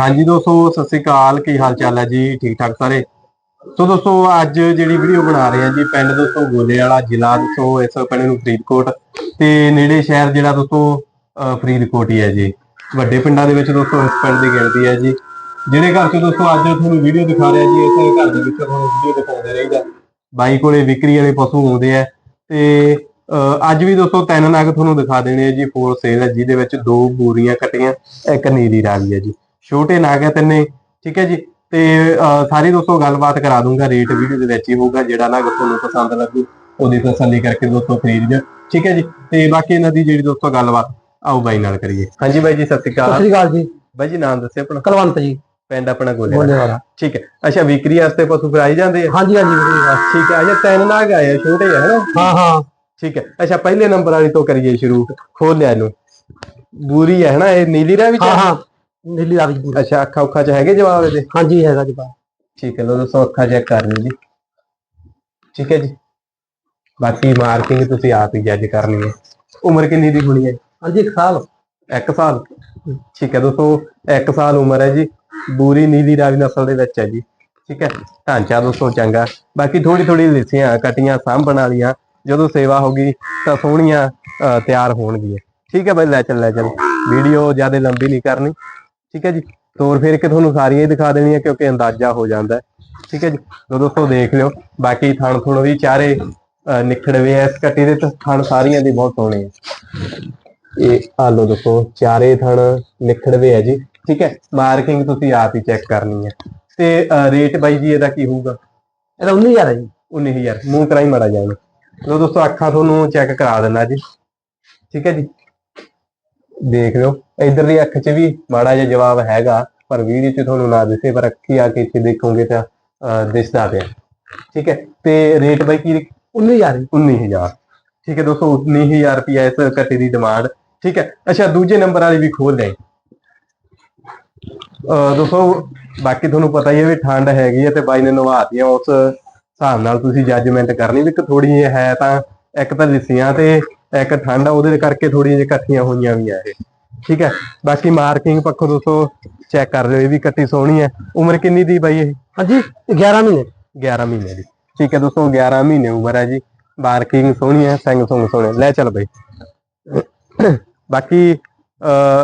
ਹਾਂਜੀ ਦੋਸਤੋ, ਸਤਿ ਸ੍ਰੀ ਅਕਾਲ। ਕੀ ਹਾਲ ਚਾਲ ਹੈ ਜੀ? ਠੀਕ ਠਾਕ ਸਾਰੇ? ਸੋ ਦੋਸਤੋ, ਅੱਜ ਜਿਹੜੀ ਵੀਡੀਓ ਬਣਾ ਰਹੇ ਹਾਂ ਜੀ, ਪਿੰਡ ਦੋਸਤੋ ਗੋਲੇ ਵਾਲਾ ਜ਼ਿਲ੍ਹਾ ਦੋਸਤੋ, ਇਸ ਪਿੰਡ ਨੂੰ ਫਰੀਦਕੋਟ ਤੇ ਨੇੜੇ ਸ਼ਹਿਰ ਜਿਹੜਾ ਦੋਸਤੋ, ਅਹ, ਫਰੀਦਕੋਟ ਹੀ ਹੈ ਜੀ। ਵੱਡੇ ਪਿੰਡਾਂ ਦੇ ਵਿੱਚ ਦੋਸਤੋ, ਇਸ ਪਿੰਡ ਦੀ ਗਿਣਤੀ ਹੈ ਜੀ। ਜਿਹੜੇ ਘਰ ਚ ਦੋਸਤੋ, ਅੱਜ ਤੁਹਾਨੂੰ ਵੀਡੀਓ ਦਿਖਾ ਰਿਹਾ ਜੀ, ਇਸ ਘਰ ਦੇ ਵਿੱਚ ਤੁਹਾਨੂੰ ਵੀਡੀਓ ਦਿਖਾਉਂਦੇ ਰਹੀਦਾ। ਬਾਈ ਕੋਲੇ ਵਿਕਰੀ ਵਾਲੇ ਪਸ਼ੂ ਆਉਂਦੇ ਆ ਤੇ ਅੱਜ ਵੀ ਦੋਸਤੋ, ਤਿੰਨ ਨਗ ਤੁਹਾਨੂੰ ਦਿਖਾ ਦੇਣੇ ਆ ਜੀ ਫੋਰ ਸੇਲ ਹੈ, ਜਿਹਦੇ ਵਿੱਚ ਦੋ ਬੂਰੀਆਂ ਕੱਟੀਆਂ, ਇੱਕ ਨੀਲੀ ਰਾਵੀ ਹੈ ਜੀ। ਛੋਟੇ ਨਗ ਹੈ ਤਿੰਨੇ ਠੀਕ ਹੈ ਜੀ? ਤੇ ਸਾਰੀ ਦੋਸਤੋ ਗੱਲਬਾਤ ਕਰਾ ਦੂੰਗਾ ਰੇਟ ਵੀਡੀਓ ਦੇ ਵਿੱਚ ਹੀ ਹੋਊਗਾ ਜਿਹੜਾ ਨਗ ਤੁਹਾਨੂੰ ਪਸੰਦ ਲੱਗੂ ਉਹਦੀ ਤਸੱਲੀ ਕਰਕੇ ਦੋਸਤੋ ਖਰੀਦ ਲਿਓ ਠੀਕ ਹੈ ਜੀ? ਤੇ ਬਾਕੀ ਇਹਨਾਂ ਦੀ ਜਿਹੜੀ ਦੋਸਤੋ ਗੱਲਬਾਤ ਆਓ ਬਾਈ ਨਾਲ ਕਰੀਏ। ਹਾਂਜੀ ਬਾਈ ਜੀ ਸਤਿ ਸ਼੍ਰੀ ਸਤਿ ਅਕਾਲ ਸ੍ਰੀ ਅਕਾਲ ਜੀ। ਬਾਈ ਜੀ ਨਾਮ ਦੱਸਿਓ ਆਪਣਾ। ਕਲਵੰਤ ਜੀ। ਪਿੰਡ ਆਪਣਾ ਗੋਲੇ ਵਾਲਾ ਠੀਕ ਹੈ। ਅੱਛਾ ਵਿਕਰੀ ਵਾਸਤੇ ਪਸ਼ੂ ਫਿਰ ਆਈ ਜਾਂਦੇ ਆ? ਹਾਂਜੀ ਹਾਂਜੀ ਵਧੀਆ ਠੀਕ ਹੈ ਅਜੇ ਤਿੰਨ ਨਗ ਆਏ ਆ, ਛੋਟੇ ਆ ਹਨਾ? ਹਾਂ ਹਾਂ। ਠੀਕ ਹੈ। ਅੱਛਾ ਪਹਿਲੇ ਨੰਬਰ ਵਾਲੀ ਤੋਂ ਕਰੀਏ ਸ਼ੁਰੂ। ਖੋਲ ਲਿਆ ਇਹਨੂੰ। ਬੂਰੀ ਹੈ ਹਨਾ? ਇਹ ਨੀਲੀ ਰਾ ਵਿੱਚ ਹਾਂ ਹਾਂ। ਨੀਲੀ ਰਾਵੀ ਜੀ ਅੱਛਾ ਅੱਖਾਂ ਉੱਖਾਂ ਚ ਹੈਗੇ ਜਵਾਬ ਇਹਦੇ? ਹਾਂਜੀ ਹੈਗਾ ਜੀ ਬਾ ਠੀਕ ਹੈ ਲੋ ਦੋਸਤੋ ਅੱਖਾਂ ਚੈੱਕ ਕਰ ਲਿਓ ਜੀ। ਠੀਕ ਹੈ ਜੀ। ਬਾਕੀ ਮਾਰਕਿੰਗ ਤੁਸੀਂ ਆਪ ਹੀ ਜੱਜ ਕਰਨੀ ਹੈ ਉਮਰ ਕਿੰਨੀ ਦੀ ਹੋਣੀ ਹੈ? ਹਾਂਜੀ ਇੱਕ ਸਾਲ। 1 ਸਾਲ? ਠੀਕ ਹੈ ਦੋਸਤੋ 1 ਸਾਲ ਉਮਰ ਹੈ ਜੀ। ਬੂਰੀ ਨੀਲੀ ਰਾਵੀ ਨਸਲ ਦੇ ਵਿੱਚ ਹੈ ਜੀ। ਠੀਕ ਹੈ ਢਾਂਚਾ ਦੋਸਤੋ ਚੰਗਾ। ਬਾਕੀ ਥੋੜੀ ਥੋੜੀ ਲਿਸੀਆਂ ਕਟੀਆਂ ਸਾਂਭਣ ਵਾਲੀਆਂ ਜਦੋਂ ਸੇਵਾ ਹੋਗੀ ਤਾਂ ਸੋਹਣੀਆਂ ਤਿਆਰ ਹੋਣਗੀਆਂ। ਠੀਕ ਹੈ ਬਾਈ ਲੈ ਚੱਲ ਲੈ ਚੱਲ। ਵੀਡੀਓ ਜ਼ਿਆਦਾ ਲੰਬੀ ਨਹੀਂ ਕਰਨੀ। ਠੀਕ ਹੈ ਜੀ? ਤੋਰ ਫੇਰ ਕੇ ਤੁਹਾਨੂੰ ਸਾਰੀਆਂ ਹੀ ਦਿਖਾ ਦੇਣੀਆਂ ਕਿਉਂਕਿ ਅੰਦਾਜ਼ਾ ਹੋ ਜਾਂਦਾ ਹੈ। ਠੀਕ ਹੈ ਜੀ? ਲੋ ਦੋਸਤੋ ਦੇਖ ਲਿਓ। ਬਾਕੀ ਥਣ ਥੁਣ ਵੀ ਚਾਰੇ ਨਿਖੜਵੇ ਐ ਇਸ ਕੱਟੀ ਦੇ ਤੇ ਥਣ ਸਾਰੀਆਂ ਦੀ ਬਹੁਤ ਸੋਹਣੇ ਆ। ਇਹ ਆ ਲੋ ਦੋਸਤੋ ਚਾਰੇ ਥਣ ਨਿਖੜਵੇ ਹੈ ਜੀ। ਠੀਕ ਹੈ? ਮਾਰਕਿੰਗ ਤੁਸੀਂ ਆਪ ਹੀ ਚੈੱਕ ਕਰਨੀ ਹੈ। ਤੇ ਰੇਟ ਬਾਈ ਜੀ ਇਹਦਾ ਕੀ ਹੋਊਗਾ? ਇਹਦਾ 19000 ਹੈ ਜੀ। 19000 ਮੂੰਹ ਕਰਾਈ ਮੜਾ ਜਾਣਾ ਲੋ ਦੋਸਤੋ ਅੱਖਾਂ ਤੁਹਾਨੂੰ ਚੈੱਕ ਕਰਾ ਦਿੰਦਾ ਜੀ। ਠੀਕ ਹੈ ਜੀ? ਦੇਖ ਲਿਓ। ਇਧਰਲੀ ਅੱਖ 'ਚ ਵੀ ਮਾੜਾ ਜਿਹਾ ਜਵਾਬ ਹੈਗਾ ਪਰ ਵੀਡੀਓ 'ਚ ਤੁਹਾਨੂੰ ਨਾ ਦਿਸੇ ਪਰ ਅੱਖੀ ਆ ਕੇ ਇੱਥੇ ਦੇਖੋਗੇ ਤਾਂ ਦਿਸਦਾ ਪਿਆ। ਠੀਕ ਹੈ? ਤੇ ਰੇਟ ਬਾਈ ਕੀ 19000 ਜੀ 19000 ਠੀਕ ਹੈ ਦੋਸਤੋ 19000 ਰੁਪਿਆ ਇਸ ਕੱਟੇ ਦੀ ਡਿਮਾਂਡ ਠੀਕ ਹੈ? ਅੱਛਾ ਦੂਜੇ ਨੰਬਰ ਵਾਲੀ ਵੀ ਖੋਲ ਲੈ ਦੋਸਤੋ ਬਾਕੀ ਤੁਹਾਨੂੰ ਪਤਾ ਹੀ ਹੈ ਵੀ ਠੰਡ ਹੈਗੀ ਹੈ ਤੇ ਬਾਈ ਨੇ ਨਵਾਤੀਆਂ ਉਸ ਹਿਸਾਬ ਨਾਲ ਤੁਸੀਂ ਜੱਜਮੈਂਟ ਕਰਨੀ। ਵੀ ਕਿ ਥੋੜੀ ਜਿਹੀ ਹੈ ਤਾਂ ਇੱਕ ਤਾਂ ਲਿਸੀਆਂ ਤੇ ਇੱਕ ਠੰਡ ਆ ਉਹਦੇ ਕਰਕੇ ਥੋੜੀਆਂ ਜਿਹੀਆਂ ਇਕੱਠੀਆਂ ਹੋਈਆਂ ਵੀ ਆ ਇਹ। ਠੀਕ ਹੈ? ਬਾਕੀ ਮਾਰਕਿੰਗ ਪੱਖੋਂ ਦੋਸਤੋ ਚੈੱਕ ਕਰ ਲਿਓ ਇਹ ਵੀ ਕੱਟੀ ਸੋਹਣੀ ਹੈ ਉਮਰ ਕਿੰਨੀ ਦੀ ਬਾਈ ਇਹ? ਹਾਂਜੀ 11 ਮਹੀਨੇ। 11 ਮਹੀਨੇ ਦੀ। ਠੀਕ ਹੈ ਦੋਸਤੋ 11 ਮਹੀਨੇ ਉਮਰ ਹੈ ਜੀ। ਮਾਰਕਿੰਗ ਸੋਹਣੀ ਹੈ ਸਿੰਘ ਸੁੰਗ ਸੋਹਣੇ। ਲੈ ਚੱਲ ਬਈ। ਬਾਕੀ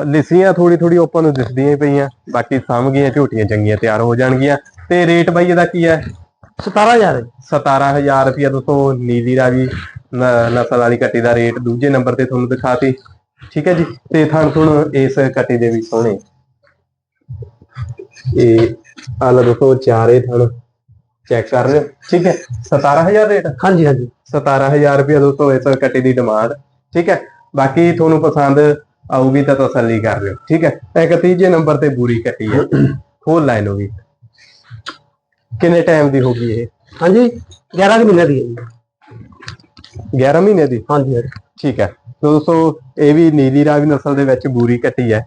ਲਿਸੀਆਂ ਥੋੜੀ ਥੋੜੀ ਓਪਨ ਨੂੰ ਦਿਸਦੀਆਂ ਪਈਆਂ। ਬਾਕੀ ਸਾਂਭ ਗਈਆਂ ਝੋਟੀਆਂ ਚੰਗੀਆਂ ਤਿਆਰ ਹੋ ਜਾਣਗੀਆਂ। ਤੇ ਰੇਟ ਬਾਈ ਇਹਦਾ ਕੀ ਹੈ? 17000 ਹੈ। ਜੀ 17000 ਰੁਪਇਆ ਦੋਸਤੋ ਨੀਲੀ ਰਾਵੀ। ਨ- ਨਸਲ ਵਾਲੀ ਕੱਟੀ ਦਾ ਰੇਟ ਦੂਜੇ ਨੰਬਰ ਤੇ ਤੁਹਾਨੂੰ ਦਿਖਾਤੀ। ਠੀਕ ਹੈ ਜੀ? ਤੇ ਥਣ ਥੁਣ ਇਸ ਕੱਟੀ ਦੇ ਵੀ ਸੋਹਣੇ ਇਹ ਆਲਾ ਦੋਸਤੋ ਚਾਰੇ ਥਣ ਚੈੱਕ ਕਰ ਲਿਓ ਠੀਕ ਹੈ? 17000 ਰੇਟ ਹਾਂਜੀ ਹਾਂਜੀ। 17000 ਰੁਪਇਆ ਦੋਸਤੋ ਇਸ ਕੱਟੀ ਦੀ ਡਿਮਾਂਡ ਠੀਕ ਹੈ? ਬਾਕੀ ਤੁਹਾਨੂੰ ਪਸੰਦ ਆਊਗੀ ਤਾਂ ਤਸੱਲੀ ਕਰ ਲਿਓ। ਠੀਕ ਹੈ? ਇੱਕ ਤੀਜੇ ਨੰਬਰ ਤੇ ਬੂਰੀ ਕੱਟੀ ਹੈ। ਖੋਲ ਲਾਈਨ ਹੋ ਗਈ ਕਿੰਨੇ ਟਾਈਮ ਦੀ ਹੋਗੀ ਇਹ? ਹਾਂਜੀ 11 ਕੁ ਮਹੀਨੇ ਦੀ ਹੈ ਜੀ। 11 ਮਹੀਨੇ ਦੀ? ਹਾਂਜੀ ਹਾਂਜੀ। ਠੀਕ ਹੈ। ਦੋਸਤੋ ਇਹ ਵੀ ਨੀਲੀ ਰਾਵੀ ਨਸਲ ਦੇ ਵਿੱਚ ਬੂਰੀ ਕੱਟੀ ਹੈ।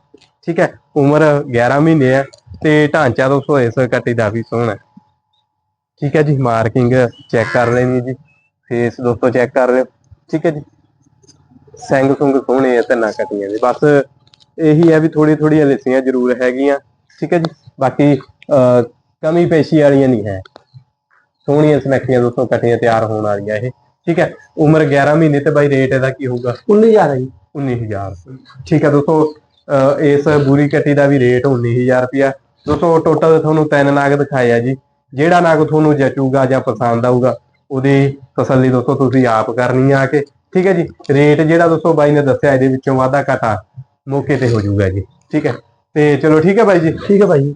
ਠੀਕ ਹੈ। ਉਮਰ 11 ਮਹੀਨੇ ਹੈ ਤੇ ਢਾਂਚਾ ਦੋਸਤੋ ਇਸ ਕੱਟੀ ਦਾ ਵੀ ਸੋਹਣਾ ਠੀਕ ਹੈ ਜੀ ਮਾਰਕਿੰਗ ਚੈੱਕ ਕਰ ਲੈਣੀ ਜੀ। ਫੇਸ ਦੋਸਤੋ ਚੈੱਕ ਕਰ ਲਿਓ। ਠੀਕ ਹੈ ਜੀ। ਸਿੰਘ ਸੁੰਗ ਸੋਹਣੇ ਆ ਤਿੰਨਾਂ ਕੱਟੀਆਂ ਦੇ। ਬਸ ਇਹੀ ਹੈ ਵੀ ਥੋੜੀ ਥੋੜੀਆਂ ਲਿਸੀਆਂ ਜ਼ਰੂਰ ਹੈਗੀਆਂ। ਠੀਕ ਹੈ ਜੀ। ਬਾਕੀ ਕਮੀ ਪੇਸ਼ੀ ਵਾਲੀਆਂ ਨਹੀਂ ਹੈ। ਸੋਹਣੀਆਂ ਸੁਨੱਖੀਆਂ ਦੋਸਤੋ ਕੱਟੀਆਂ ਤਿਆਰ ਹੋਣ ਵਾਲੀਆਂ ਇਹ। ਠੀਕ ਹੈ? ਉਮਰ 11 ਮਹੀਨੇ ਤੇ ਬਾਈ ਰੇਟ ਇਹਦਾ ਕੀ ਹੋਊਗਾ? 19000 ਹੈ ਜੀ। 19000 ਠੀਕ ਹੈ ਦੋਸਤੋ ਇਸ ਬੂਰੀ ਕੱਟੀ ਦਾ ਵੀ ਰੇਟ 19000 ਰੁਪਿਆ ਦੋਸਤੋ ਟੋਟਲ ਤੁਹਾਨੂੰ ਤਿੰਨ ਨਾਗ ਦਿਖਾਏ ਆ ਜੀ। ਜਿਹੜਾ ਨਾਗ ਤੁਹਾਨੂੰ ਜਚੂਗਾ ਜਾਂ ਪਸੰਦ ਆਊਗਾ ਉਹਦੀ ਤਸੱਲੀ ਦੋਸਤੋ ਤੁਸੀਂ ਆਪ ਕਰਨੀ ਆ ਕੇ। ਠੀਕ ਹੈ ਜੀ? ਰੇਟ ਜਿਹੜਾ ਦੋਸਤੋ ਬਾਈ ਨੇ ਦੱਸਿਆ ਇਹਦੇ ਵਿੱਚੋਂ ਵਾਧਾ ਘਾਟਾ ਮੌਕੇ ਤੇ ਹੋ ਜਾਊਗਾ ਜੀ। ਠੀਕ ਹੈ? ਤੇ ਚਲੋ ਠੀਕ ਹੈ ਬਾਈ ਜੀ? ਠੀਕ ਹੈ ਜੀ।